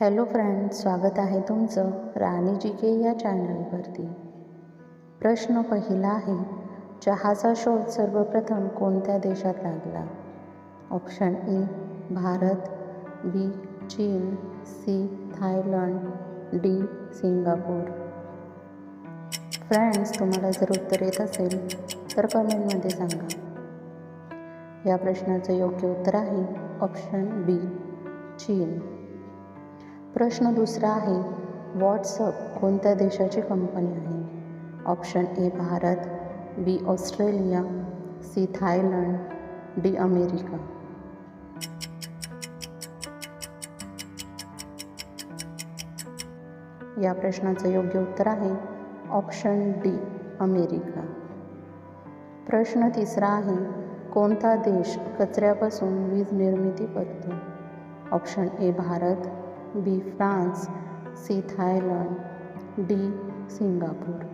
Hello friends स्वागत आहे तुमचं राणी जी के या चॅनलवरती. प्रश्न पहिला आहे चहाचा शोध सर्वप्रथम कोणत्या देशात लागला? ऑप्शन ए भारत बी चीन C Thailand D Singapore. Friends तुम्हाला जर उत्तर येत असेल तर कमेंटमध्ये सांगा. या प्रश्नाचं योग्य उत्तर आहे ऑप्शन बी चीन. प्रश्न दुसरा आहे व्हॉट्सअप कोणत्या देशाची कंपनी आहे? Option A Bharat B Australia C Thailand D America. या प्रश्नाचं योग्य उत्तर आहे ऑप्शन डी अमेरिका. प्रश्न तिसरा आहे कोणता देश कचऱ्यापासून वीज निर्मिती करतो? Option A Bharat B France C Thailand D Singapore.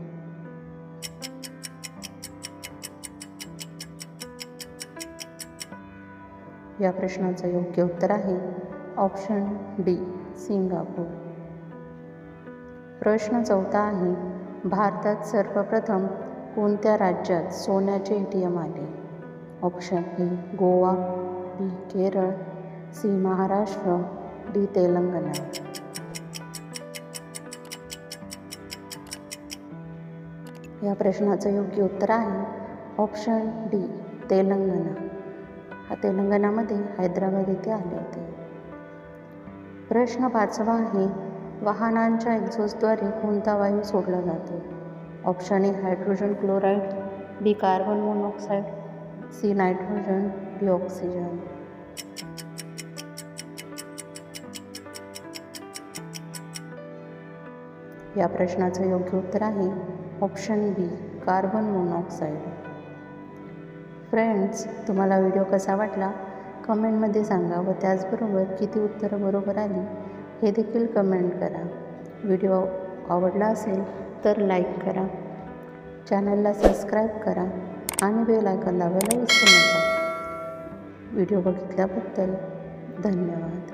या प्रश्नाचं योग्य उत्तर आहे ऑप्शन डी सिंगापूर. प्रश्न चौथा आहे भारतात सर्वप्रथम कोणत्या राज्यात सोन्याचे ए टी एम आले? Option A Goa B Kerala C Maharashtra D Telangana. या प्रश्नाचं योग्य उत्तर आहे. Option D Telangana. हा तेलंगणामध्ये हैदराबाद येथे आले होते. प्रश्न पाचवा आहे वाहनांच्या एक्झॉस्टद्वारे कोणता वायू सोडला जातो? Option A hydrogen chloride B carbon monoxide C nitrogen D oxygen. या प्रश्नाचं योग्य उत्तर आहे option B carbon monoxide friends तुम्हाला व्हिडिओ कसा वाटला? कमेंटमध्ये सांगा व त्याचबरोबर किती उत्तरं बरोबर आली हे देखील कमेंट करा. व्हिडिओ आवडला असेल तर लाईक करा. चॅनलला सबस्क्राईब करा आणि बेल आयकॉन दाबायला विसरू नका. व्हिडिओ बघितल्याबद्दल धन्यवाद.